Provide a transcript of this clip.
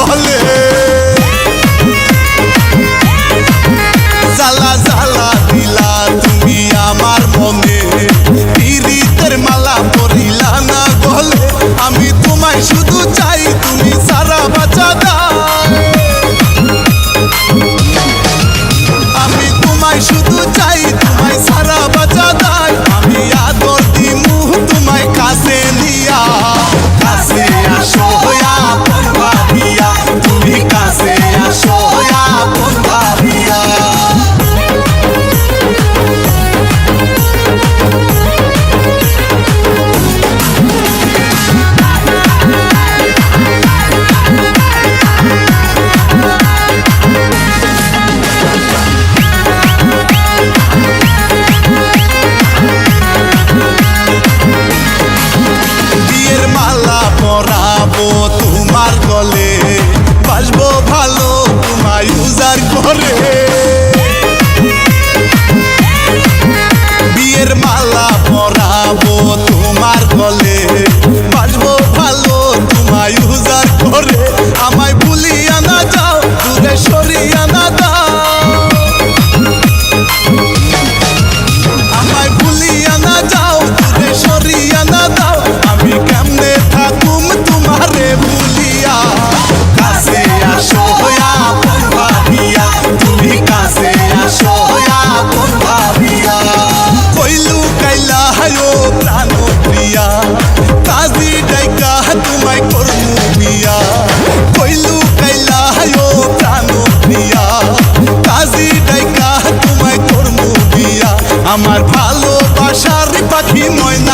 والله হরে আমার ভালোবাসার পাখি ময়না।